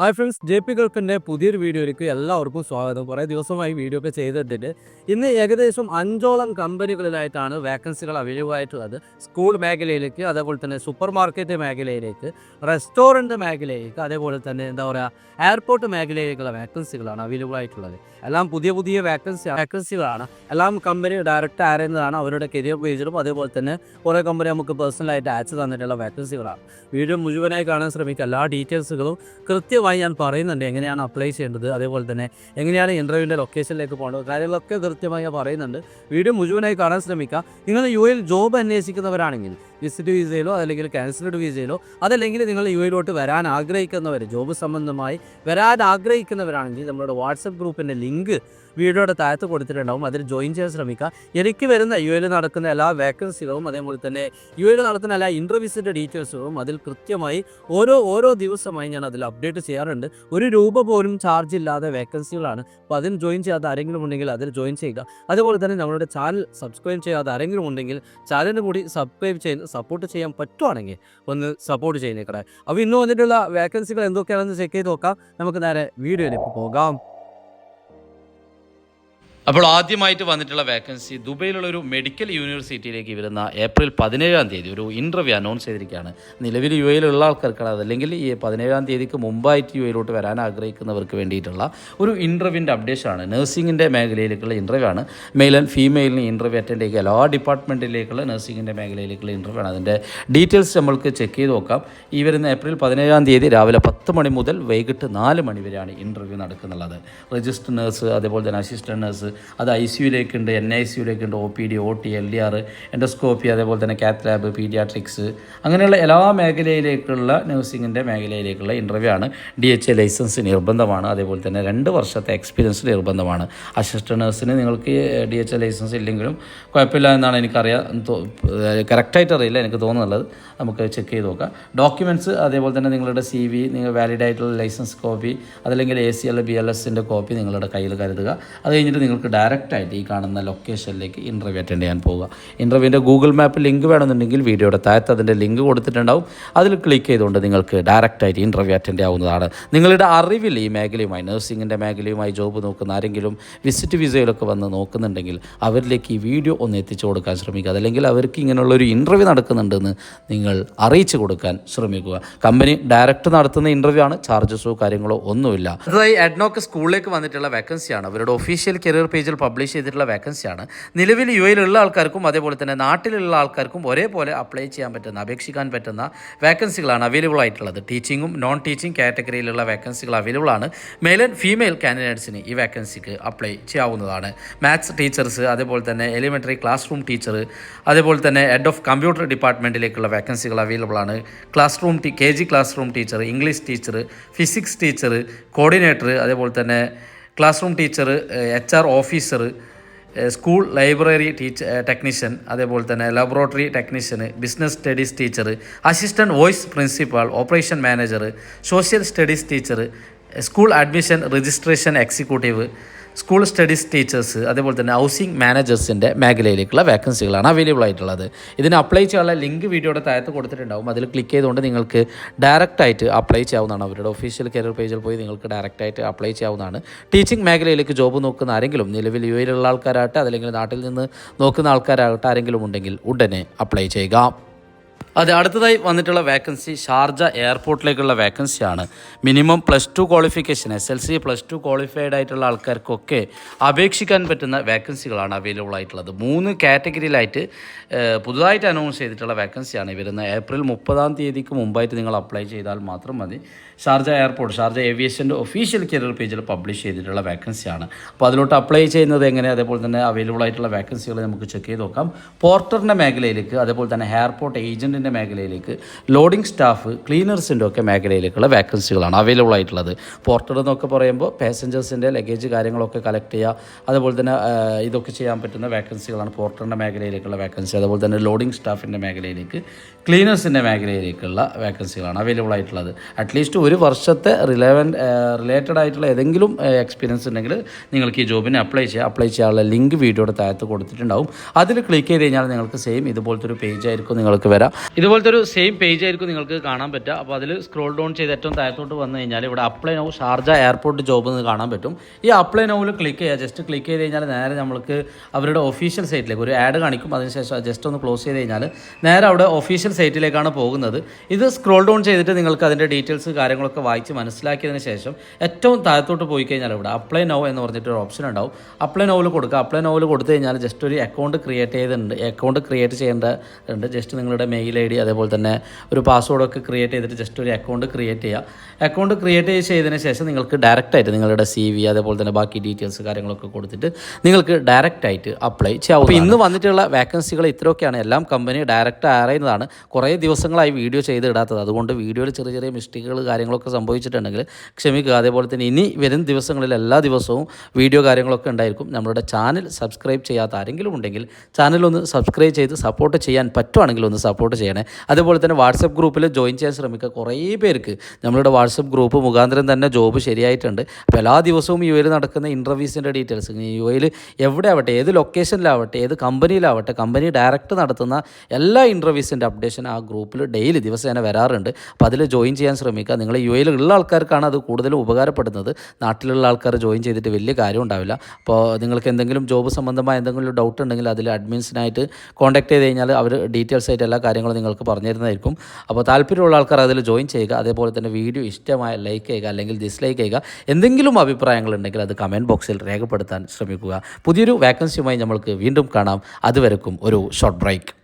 Hi friends J P ഗൾഫിന്റെ പുതിയൊരു വീഡിയോയിലേക്ക് എല്ലാവർക്കും സ്വാഗതം. കുറേ ദിവസമായി വീഡിയോ ഒക്കെ ചെയ്തിട്ടുണ്ട്. ഇന്ന് ഏകദേശം അഞ്ചോളം കമ്പനികളിലായിട്ടാണ് വേക്കൻസികൾ അവൈലബിൾ ആയിട്ടുള്ളത്. സ്കൂൾ മേഖലയിലേക്ക് അതേപോലെ തന്നെ സൂപ്പർ മാർക്കറ്റ് മേഖലയിലേക്ക് റെസ്റ്റോറന്റ് മേഖലയിലേക്ക് അതേപോലെ തന്നെ എന്താ പറയുക എയർപോർട്ട് മേഖലയിലേക്കുള്ള വേക്കൻസികളാണ് അവൈലബിൾ ആയിട്ടുള്ളത്. എല്ലാം പുതിയ പുതിയ വേക്കൻസി വേക്കൻസികളാണ് എല്ലാം കമ്പനി ഡയറക്റ്റ് ആരുന്നതാണ് അവരുടെ കരിയർ പേജിലും അതേപോലെ തന്നെ കുറേ കമ്പനി നമുക്ക് പേഴ്സണലായിട്ട് അയച്ചു തന്നിട്ടുള്ള വേക്കൻസികളാണ് വീഡിയോ മുഴുവനായി കാണാൻ ശ്രമിക്കുക. എല്ലാ ഡീറ്റെയിൽസുകളും കൃത്യമായി ഞാൻ പറയുന്നുണ്ട് എങ്ങനെയാണ് അപ്ലൈ ചെയ്യേണ്ടത്. അതേപോലെ തന്നെ എങ്ങനെയാണ് ഇന്റർവ്യൂവിന്റെ ലൊക്കേഷനിലേക്ക് പോകേണ്ടത്. കാര്യങ്ങളൊക്കെ കൃത്യമായി ഞാൻ പറയുന്നുണ്ട്. വീഡിയോ മുഴുവനായി കാണാൻ ശ്രമിക്കുക. നിങ്ങൾ യു എൽ ജോബ് അന്വേഷിക്കുന്നവരാണെങ്കിൽ വിസിറ്റ് വിസയിലോ അല്ലെങ്കിൽ ക്യാൻസൽഡ് വിസയിലോ അതല്ലെങ്കിൽ നിങ്ങൾ യു എയിലോട്ട് വരാൻ ആഗ്രഹിക്കുന്നവർ ജോബ് സംബന്ധമായി വരാൻ ആഗ്രഹിക്കുന്നവരാണെങ്കിൽ നമ്മുടെ വാട്സപ്പ് ഗ്രൂപ്പിന്റെ ലിങ്ക് വീഡിയോയുടെ താഴത്ത് കൊടുത്തിട്ടുണ്ടാവും. അതിൽ ജോയിൻ ചെയ്യാൻ ശ്രമിക്കുക. എനിക്ക് വരുന്ന യു എയിൽ നടക്കുന്ന എല്ലാ വേക്കൻസികളും അതേപോലെ തന്നെ യു എയിൽ നടത്തുന്ന എല്ലാ ഇന്റർവ്യൂസിന്റെ ഡീറ്റെയിൽസുകളും അതിൽ കൃത്യമായി ഓരോ ഓരോ ദിവസമായി ഞാൻ അതിൽ അപ്ഡേറ്റ് ചെയ്യാറുണ്ട്. ഒരു രൂപ പോലും ചാർജ് ഇല്ലാതെ വേക്കൻസികളാണ് അപ്പോൾ അതിൽ ജോയിൻ ചെയ്യാത്ത ആരെങ്കിലും ഉണ്ടെങ്കിൽ അതിൽ ജോയിൻ ചെയ്യുക. അതുപോലെ തന്നെ നമ്മളുടെ ചാനൽ സബ്സ്ക്രൈബ് ചെയ്യാത്ത ആരെങ്കിലും ഉണ്ടെങ്കിൽ ചാനലിന് കൂടി സബ്സ്ക്രൈബ് ചെയ്ത് സപ്പോർട്ട് ചെയ്യാൻ പറ്റുവാണെങ്കിൽ ഒന്ന് സപ്പോർട്ട് ചെയ്യുന്നേക്കടെ അപ്പോൾ ഇന്ന് വന്നിട്ടുള്ള വേക്കൻസികൾ എന്തൊക്കെയാണെന്ന് ചെക്ക് ചെയ്ത് നോക്കാം. നമുക്ക് നേരെ വീഡിയോയിലേക്ക് പോകാം. അപ്പോൾ ആദ്യമായിട്ട് വന്നിട്ടുള്ള വേക്കൻസി ദുബൈയിലുള്ള ഒരു മെഡിക്കൽ യൂണിവേഴ്സിറ്റിയിലേക്ക് വരുന്ന ഏപ്രിൽ പതിനേഴാം തീയതി ഒരു ഇന്റർവ്യൂ അനൗൺസ് ചെയ്തിരിക്കുകയാണ്. നിലവിൽ യു എയിലുള്ള ആൾക്കാർക്കാണ് അതല്ലെങ്കിൽ ഈ പതിനേഴാം തീയതിക്ക് മുമ്പായിട്ട് യു എയിലോട്ട് വരാൻ ആഗ്രഹിക്കുന്നവർക്ക് വേണ്ടിയിട്ടുള്ള ഒരു ഇന്റർവ്യൂവിന്റെ അപ്ഡേഷനാണ് നഴ്സിംഗിന്റെ മേഖലയിലേക്കുള്ള ഇന്റർവ്യൂ ആണ്. മെയിൽ ആൻഡ് ഫീമെയിലിന് ഇന്റർവ്യൂ അറ്റൻഡ് ചെയ്യുക. എല്ലാ ഡിപ്പാർട്ട്മെന്റിലേക്കുള്ള നഴ്സിംഗിന്റെ മേഖലയിലേക്കുള്ള ഇന്റർവ്യൂ ആണ്. അതിന്റെ ഡീറ്റെയിൽസ് നമ്മൾക്ക് ചെക്ക് ചെയ്ത് നോക്കാം. ഈ വരുന്ന ഏപ്രിൽ പതിനേഴാം തീയതി രാവിലെ പത്ത് മണി മുതൽ വൈകിട്ട് നാല് മണി വരെയാണ് ഇന്റർവ്യൂ നടക്കുന്നുള്ളത്. രജിസ്റ്റർ നേഴ്സ് അതേപോലെ തന്നെ അസിസ്റ്റന്റ് നഴ്സ് അത് ഐ സിയുലേക്കുണ്ട് N I സിയുലേക്കുണ്ട് O P D O T L D R endoscopy അതേപോലെ തന്നെ കാത്ത് ലാബ് പീഡിയാട്രിക്സ് അങ്ങനെയുള്ള എല്ലാ മേഖലയിലേക്കുള്ള നഴ്സിംഗിന്റെ മേഖലയിലേക്കുള്ള ഇന്റർവ്യൂ ആണ്. ഡി എച്ച് എ ലൈസൻസ് നിർബന്ധമാണ് അതേപോലെ തന്നെ രണ്ട് വർഷത്തെ എക്സ്പീരിയൻസ് നിർബന്ധമാണ്. അസിസ്റ്റന്റ് നഴ്സിന് നിങ്ങൾക്ക് ഡി എച്ച് എ ലൈസൻസ് ഇല്ലെങ്കിലും കുഴപ്പമില്ല എന്നാണ് എനിക്കറിയാം കറക്റ്റായിട്ട് അറിയില്ല എനിക്ക് തോന്നുന്നുള്ളത്. നമുക്ക് ചെക്ക് ചെയ്ത് നോക്കാം. ഡോക്യുമെന്റ്സ് അതേപോലെ തന്നെ നിങ്ങളുടെ സി വി നിങ്ങൾ വാലിഡ് ആയിട്ടുള്ള ലൈസൻസ് കോപ്പി അതല്ലെങ്കിൽ A C L B L എസിന്റെ കോപ്പി നിങ്ങളുടെ കയ്യിൽ കരുതുക. അത് കഴിഞ്ഞിട്ട് നിങ്ങൾക്ക് ഡയറക്റ്റ് ആയിട്ട് ഈ കാണുന്ന ലൊക്കേഷനിലേക്ക് ഇന്റർവ്യൂ അറ്റൻഡ് ചെയ്യാൻ പോവുക. ഇന്റർവ്യൂവിന്റെ ഗൂഗിൾ മാപ്പ് ലിങ്ക് വേണമെന്നുണ്ടെങ്കിൽ വീഡിയോയുടെ താഴത്ത് അതിന്റെ ലിങ്ക് കൊടുത്തിട്ടുണ്ടാവും. അതിൽ ക്ലിക്ക് ചെയ്തുകൊണ്ട് നിങ്ങൾക്ക് ഡയറക്റ്റായിട്ട് ഇന്റർവ്യൂ അറ്റൻഡ് ചെയ്യാവുന്നതാണ്. നിങ്ങളുടെ അറിവിൽ ഈ മേഖലയുമായി നഴ്സിങ്ങിന്റെ മേഖലയുമായി ജോബ് നോക്കുന്ന ആരെങ്കിലും വിസിറ്റ് വിസയിലൊക്കെ വന്ന് നോക്കുന്നുണ്ടെങ്കിൽ അവരിലേക്ക് ഈ വീഡിയോ ഒന്ന് എത്തിച്ചു കൊടുക്കാൻ ശ്രമിക്കുക. അതല്ലെങ്കിൽ അവർക്ക് ഇങ്ങനെയുള്ളൊരു ഇന്റർവ്യൂ നടക്കുന്നുണ്ടെന്ന് നിങ്ങൾ അറിയിച്ചു കൊടുക്കാൻ ശ്രമിക്കുക. കമ്പനി ഡയറക്റ്റ് നടത്തുന്ന ഇന്റർവ്യൂ ആണ്. ചാർജസോ കാര്യങ്ങളോ ഒന്നുമില്ല. അതായത് അഡ്നോക്ക് സ്കൂളിലേക്ക് വന്നിട്ടുള്ള വേക്കൻസിയാണ് അവരുടെ ഒഫീഷ്യൽ കരിയർ പേജിൽ പബ്ലിഷ് ചെയ്തിട്ടുള്ള വേക്കൻസിയാണ് നിലവിൽ യു എയിലുള്ള ആൾക്കാർക്കും അതേപോലെ തന്നെ നാട്ടിലുള്ള ആൾക്കാർക്കും ഒരേപോലെ അപ്ലൈ ചെയ്യാൻ പറ്റുന്ന അപേക്ഷിക്കാൻ പറ്റുന്ന വേക്കൻസികളാണ് അവൈലബിൾ ആയിട്ടുള്ളത്. ടീച്ചിങ്ങും നോൺ ടീച്ചിങ് കാറ്റഗറിയിലുള്ള വേക്കൻസികൾ അവൈലബിൾ ആണ്. മെയിൽ ആൻഡ് ഫീമെയിൽ കാൻഡിഡേറ്റ്സിന് ഈ വേക്കൻസിക്ക് അപ്ലൈ ചെയ്യാവുന്നതാണ്. മാത്സ് ടീച്ചേഴ്സ് അതേപോലെ തന്നെ എലിമെന്ററി ക്ലാസ് റൂം ടീച്ചർ അതേപോലെ തന്നെ ഹെഡ് ഓഫ് കമ്പ്യൂട്ടർ ഡിപ്പാർട്ട്മെന്റിലേക്കുള്ള വേക്കൻസികൾ അവൈലബിൾ ആണ്. Class room K G class room teacher English teacher physics teacher coordinator അതേപോലെ തന്നെ class room teacher H R officer school library teacher technician അതേപോലെ തന്നെ laboratory ടെക്നീഷ്യന് business studies teacher assistant vice principal operation manager social studies teacher school admission registration executive school studies teachers അതേപോലെ തന്നെ housing മാനേജേഴ്സിന്റെ മേഖലയിലേക്കുള്ള വേക്കൻസികളാണ് available ആയിട്ടുള്ളത്. ഇതിന് apply ചെയ്യാനുള്ള link വീഡിയോയുടെ താഴത്ത് കൊടുത്തിട്ടുണ്ടാവും. അതിൽ ക്ലിക്ക് ചെയ്തുകൊണ്ട് നിങ്ങൾക്ക് ഡയറക്റ്റ് ആയിട്ട് അപ്ലൈ ചെയ്യാവുന്നതാണ്. അവരുടെ ഒഫീഷ്യൽ കരിയർ പേജിൽ പോയി നിങ്ങൾക്ക് ഡയറക്റ്റ് ആയിട്ട് അപ്ലൈ ചെയ്യാവുന്നതാണ്. ടീച്ചിങ് മേഖലയിലേക്ക് ജോബ് നോക്കുന്ന ആരെങ്കിലും നിലവിൽ യു എയിലുള്ള ആൾക്കാരാകട്ടെ അതല്ലെങ്കിൽ നാട്ടിൽ നിന്ന് നോക്കുന്ന ആൾക്കാരാകട്ടെ ആരെങ്കിലും ഉണ്ടെങ്കിൽ ഉടനെ അപ്ലൈ ചെയ്യുക. അതെ അടുത്തതായി വന്നിട്ടുള്ള വേക്കൻസി ഷാർജ എയർപോർട്ടിലേക്കുള്ള വേക്കൻസിയാണ് minimum plus two qualification S L C plus two qualified ആയിട്ടുള്ള ആൾക്കാർക്കൊക്കെ അപേക്ഷിക്കാൻ പറ്റുന്ന വേക്കൻസികളാണ് അവൈലബിൾ ആയിട്ടുള്ളത്. മൂന്ന് കാറ്റഗറിയിലായിട്ട് പുതുതായിട്ട് അനൗൺസ് ചെയ്തിട്ടുള്ള വേക്കൻസിയാണ് വരുന്ന ഏപ്രിൽ മുപ്പതാം തീയതിക്ക് മുമ്പായിട്ട് നിങ്ങൾ അപ്ലൈ ചെയ്താൽ മാത്രം മതി. ഷാർജ എയർപോർട്ട് ഷാർജ ഏവിയേഷന്റെ ഒഫീഷ്യൽ കരിയർ പേജിൽ പബ്ലിഷ് ചെയ്തിട്ടുള്ള വേക്കൻസിയാണ് അപ്പോൾ അതിലോട്ട് അപ്ലൈ ചെയ്യുന്നത് എങ്ങനെ? അതേപോലെ തന്നെ അവൈലബിൾ ആയിട്ടുള്ള വേക്കൻസികൾ നമുക്ക് ചെക്ക് ചെയ്ത് നോക്കാം. പോർട്ടറിന്റെ മേഖലയിലേക്ക് അതേപോലെ തന്നെ എയർപോർട്ട് ഏജന്റിന്റെ മേഖലയിലേക്ക് ലോഡിംഗ് സ്റ്റാഫ് ക്ലീനേഴ്സിന്റെ ഒക്കെ മേഖലയിലേക്കുള്ള വേക്കൻസികളാണ് അവൈലബിൾ ആയിട്ടുള്ളത്. പോർട്ടർ എന്നൊക്കെ പറയുമ്പോൾ പാസഞ്ചേഴ്സിന്റെ ലഗേജ് കാര്യങ്ങളൊക്കെ കളക്ട് ചെയ്യുക അതുപോലെ തന്നെ ഇതൊക്കെ ചെയ്യാൻ പറ്റുന്ന വേക്കൻസികളാണ് പോർട്ടറിന്റെ മേഖലയിലേക്കുള്ള വേക്കൻസി അതുപോലെ തന്നെ ലോഡിംഗ് സ്റ്റാഫിന്റെ മേഖലയിലേക്ക് ക്ലീനേഴ്സിന്റെ മേഖലയിലേക്കുള്ള വേക്കൻസികളാണ് അവൈലബിൾ ആയിട്ടുള്ളത്. അറ്റ്ലീസ്റ്റ് ഒരു വർഷത്തെ റിലവൻ റിലേറ്റഡ് ആയിട്ടുള്ള ഏതെങ്കിലും എക്സ്പീരിയൻസ് ഉണ്ടെങ്കിൽ നിങ്ങൾക്ക് ഈ ജോബിന് അപ്ലൈ ചെയ്യാം. അപ്ലൈ ചെയ്യാനുള്ള ലിങ്ക് വീഡിയോയുടെ താഴത്ത് കൊടുത്തിട്ടുണ്ടാവും. അതിൽ ക്ലിക്ക് ചെയ്ത് കഴിഞ്ഞാൽ നിങ്ങൾക്ക് സെയിം ഇതുപോലത്തെ ഒരു പേജ് ആയിരിക്കും നിങ്ങൾക്ക് വരാം. ഇതുപോലത്തെ ഒരു സെയിം പേജ് ആയിരിക്കും നിങ്ങൾക്ക് കാണാൻ പറ്റുക. അപ്പോൾ അതിൽ സ്ക്രോൾ ഡൗൺ ചെയ്ത് ഏറ്റവും താഴത്തോട്ട് വന്നു കഴിഞ്ഞാൽ ഇവിടെ apply now Sharjah airport job എന്ന് കാണാൻ പറ്റും. ഈ അപ്ലൈ നൗവിൽ ക്ലിക്ക് ചെയ്യുക ജസ്റ്റ് ക്ലിക്ക് ചെയ്ത് കഴിഞ്ഞാൽ നേരെ നമ്മൾക്ക് അവരുടെ ഒഫീഷ്യൽ സൈറ്റിലേക്ക് ഒരു ആഡ് കാണിക്കും. അതിനുശേഷം ജസ്റ്റ് ഒന്ന് ക്ലോസ് ചെയ്ത് കഴിഞ്ഞാൽ നേരെ അവിടെ ഒഫീഷ്യൽ സൈറ്റിലേക്കാണ് പോകുന്നത്. ഇത് സ്ക്രോൾ ഡൗൺ ചെയ്തിട്ട് നിങ്ങൾക്ക് അതിന്റെ ഡീറ്റെയിൽസ് കാര്യങ്ങളൊക്കെ വായിച്ച് മനസ്സിലാക്കിയതിന് ശേഷം ഏറ്റവും താഴത്തോട്ട് പോയി കഴിഞ്ഞാൽ ഇവിടെ അപ്ലൈ നൗ എന്ന് പറഞ്ഞിട്ട് ഒരു ഓപ്ഷൻ ഉണ്ടാവും. അപ്ലൈ നൗവിൽ കൊടുക്കുക. അപ്ലൈ നൗവിൽ കൊടുത്തു കഴിഞ്ഞാൽ ജസ്റ്റ് ഒരു അക്കൗണ്ട് ക്രിയേറ്റ് ചെയ്തിട്ടുണ്ട്. അക്കൗണ്ട് ക്രിയേറ്റ് ചെയ്യേണ്ടതുണ്ട്. ജസ്റ്റ് നിങ്ങളുടെ മെയിൽ ഐ ഡി അതേപോലെ തന്നെ ഒരു പാസ്വേഡൊക്കെ ക്രിയേറ്റ് ചെയ്തിട്ട് ജസ്റ്റ് ഒരു അക്കൗണ്ട് ക്രിയേറ്റ് ചെയ്യുക അക്കൗണ്ട് ക്രിയേറ്റ് ചെയ്തതിന് ശേഷം നിങ്ങൾക്ക് ഡയറക്റ്റ് ആയിട്ട് നിങ്ങളുടെ സി വി അതേപോലെ തന്നെ ബാക്കി ഡീറ്റെയിൽസ് കാര്യങ്ങളൊക്കെ കൊടുത്തിട്ട് നിങ്ങൾക്ക് ഡയറക്റ്റ് ആയിട്ട് അപ്ലൈ ചെയ്യാം അപ്പോൾ ഇന്ന് വന്നിട്ടുള്ള വേക്കൻസികൾ ഇത്രയൊക്കെയാണ്. എല്ലാം കമ്പനി ഡയറക്റ്റ് അറിയുന്നതാണ് കുറേ ദിവസങ്ങളായി വീഡിയോ ചെയ്ത് ഇടാത്തത്. അതുകൊണ്ട് വീഡിയോയിൽ ചെറിയ ചെറിയ മിസ്റ്റേക്കുകൾ കാര്യങ്ങളൊക്കെ സംഭവിച്ചിട്ടുണ്ടെങ്കിൽ ക്ഷമിക്കുക. അതേപോലെ തന്നെ ഇനി വരും ദിവസങ്ങളിൽ എല്ലാ ദിവസവും വീഡിയോ കാര്യങ്ങളൊക്കെ ഉണ്ടായിരിക്കും. നമ്മളുടെ ചാനൽ സബ്സ്ക്രൈബ് ചെയ്യാത്ത ആരെങ്കിലും ഉണ്ടെങ്കിൽ ചാനൽ ഒന്ന് സബ്സ്ക്രൈബ് ചെയ്ത് സപ്പോർട്ട് ചെയ്യാൻ പറ്റുവാണെങ്കിൽ ഒന്ന് സപ്പോർട്ട് ചെയ്യണേ. അതുപോലെ തന്നെ വാട്സപ്പ് ഗ്രൂപ്പിൽ ജോയിൻ ചെയ്യാൻ ശ്രമിക്കുക. കുറേ പേർക്ക് നമ്മളുടെ വാട്സപ്പ് ഗ്രൂപ്പ് മുഖാന്തരം തന്നെ ജോബ് ശരിയായിട്ടുണ്ട്. അപ്പോൾ എല്ലാ ദിവസവും യു എയിൽ നടക്കുന്ന ഇന്റർവ്യൂസിന്റെ ഡീറ്റെയിൽസ് യു എയിൽ എവിടെ ആവട്ടെ ഏത് ലൊക്കേഷനിലാവട്ടെ ഏത് കമ്പനിയിലാവട്ടെ കമ്പനി ഡയറക്റ്റ് നടത്തുന്ന എല്ലാ ഇന്റർവ്യൂസിന്റെ അപ്ഡേഷൻ ആ ഗ്രൂപ്പിൽ ഡെയിലി ദിവസേന വരാറുണ്ട്. അപ്പോൾ അതിൽ ജോയിൻ ചെയ്യാൻ ശ്രമിക്കുക. നിങ്ങൾ യു എയിൽ ഉള്ള ആൾക്കാർക്കാണ് അത് കൂടുതലും ഉപകാരപ്പെടുന്നത്. നാട്ടിലുള്ള ആൾക്കാർ ജോയിൻ ചെയ്തിട്ട് വലിയ കാര്യം ഉണ്ടാവില്ല. അപ്പോൾ നിങ്ങൾക്ക് എന്തെങ്കിലും ജോബ് സംബന്ധമായ എന്തെങ്കിലും ഡൗട്ട് ഉണ്ടെങ്കിൽ അതിൽ അഡ്മിൻസിനായിട്ട് കോൺടാക്ട് ചെയ്ത് കഴിഞ്ഞാൽ അവർ ഡീറ്റെയിൽസ് ആയിട്ട് എല്ലാ കാര്യങ്ങളും നിങ്ങൾക്ക് പറഞ്ഞു തരുന്നതായിരിക്കും അപ്പോൾ താല്പര്യമുള്ള ആൾക്കാർ അതിൽ ജോയിൻ ചെയ്യുക അതേപോലെ തന്നെ വീഡിയോ ഇഷ്ടമായ ലൈക്ക് ചെയ്യുക അല്ലെങ്കിൽ ഡിസ്ലൈക്ക് ചെയ്യുക എന്തെങ്കിലും അഭിപ്രായങ്ങൾ ഉണ്ടെങ്കിൽ അത് കമന്റ് ബോക്സിൽ രേഖപ്പെടുത്താൻ ശ്രമിക്കുക. പുതിയൊരു വാക്കൻസിയുമായി നമ്മൾക്ക് വീണ്ടും കാണാം. അതുവരെക്കും ഒരു ഷോർട്ട് ബ്രേക്ക്